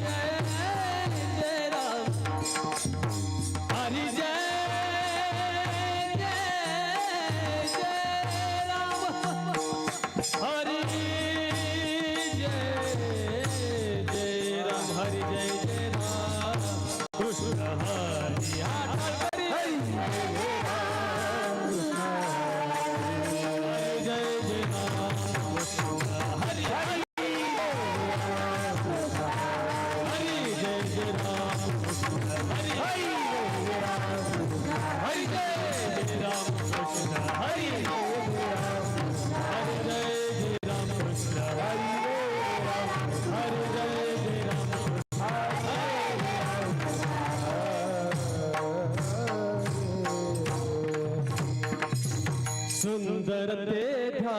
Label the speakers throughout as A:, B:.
A: Yeah. സുന്ദരത്തെ ധാ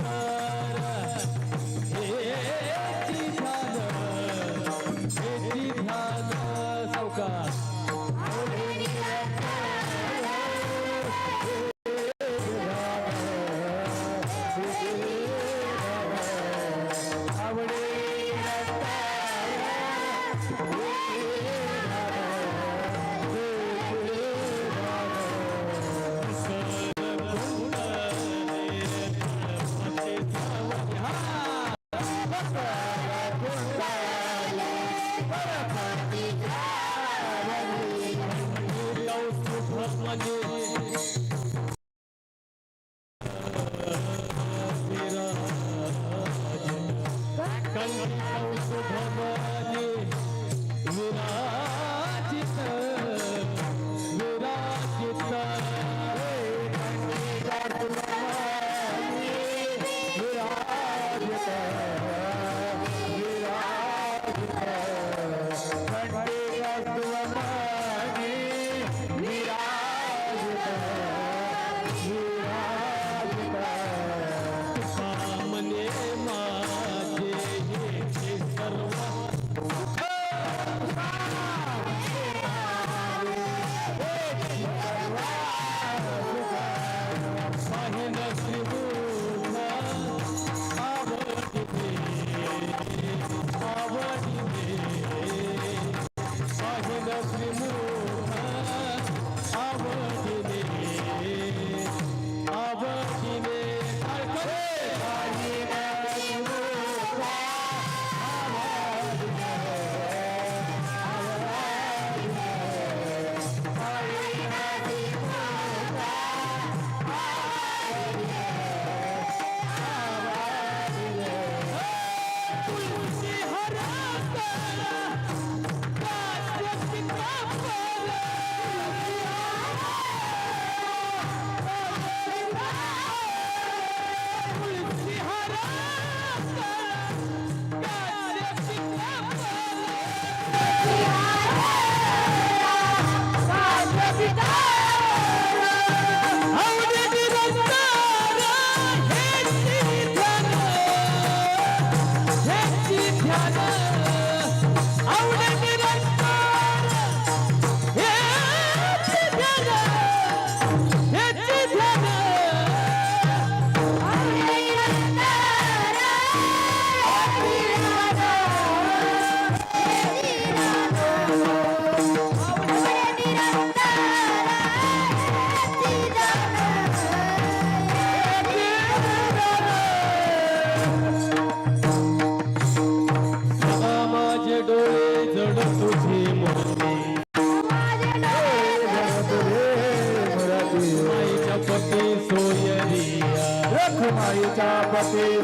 A: Thank you.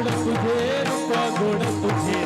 A: गुड़ तुझे रूपा गुड़ तुझे।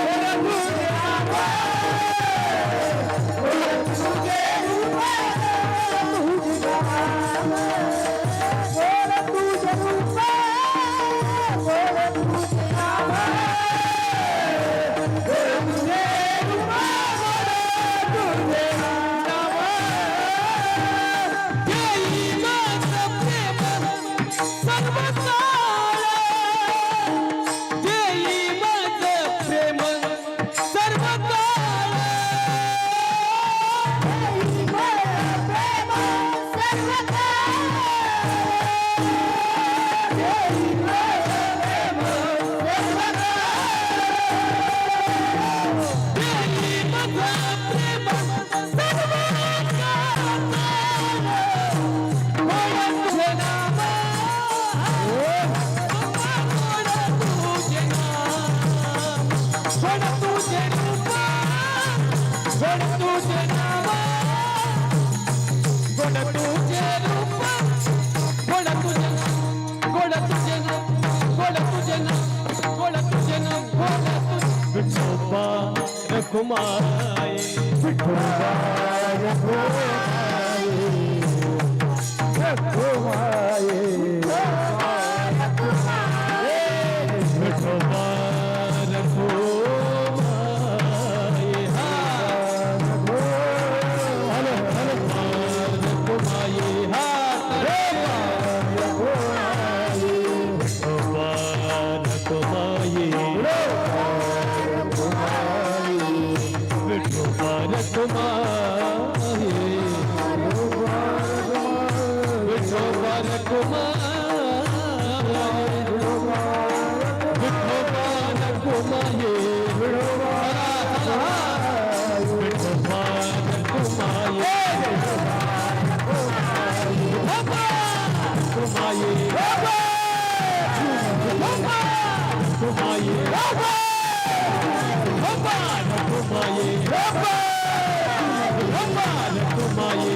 A: Hallelujah. कुमार তোমায়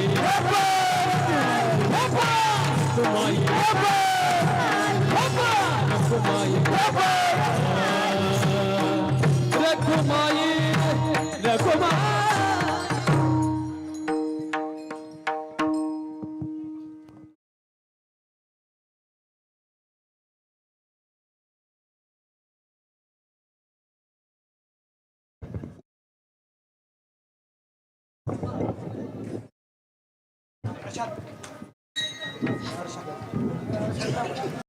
A: তোমায় তোমায় Arsyad. Arsyad.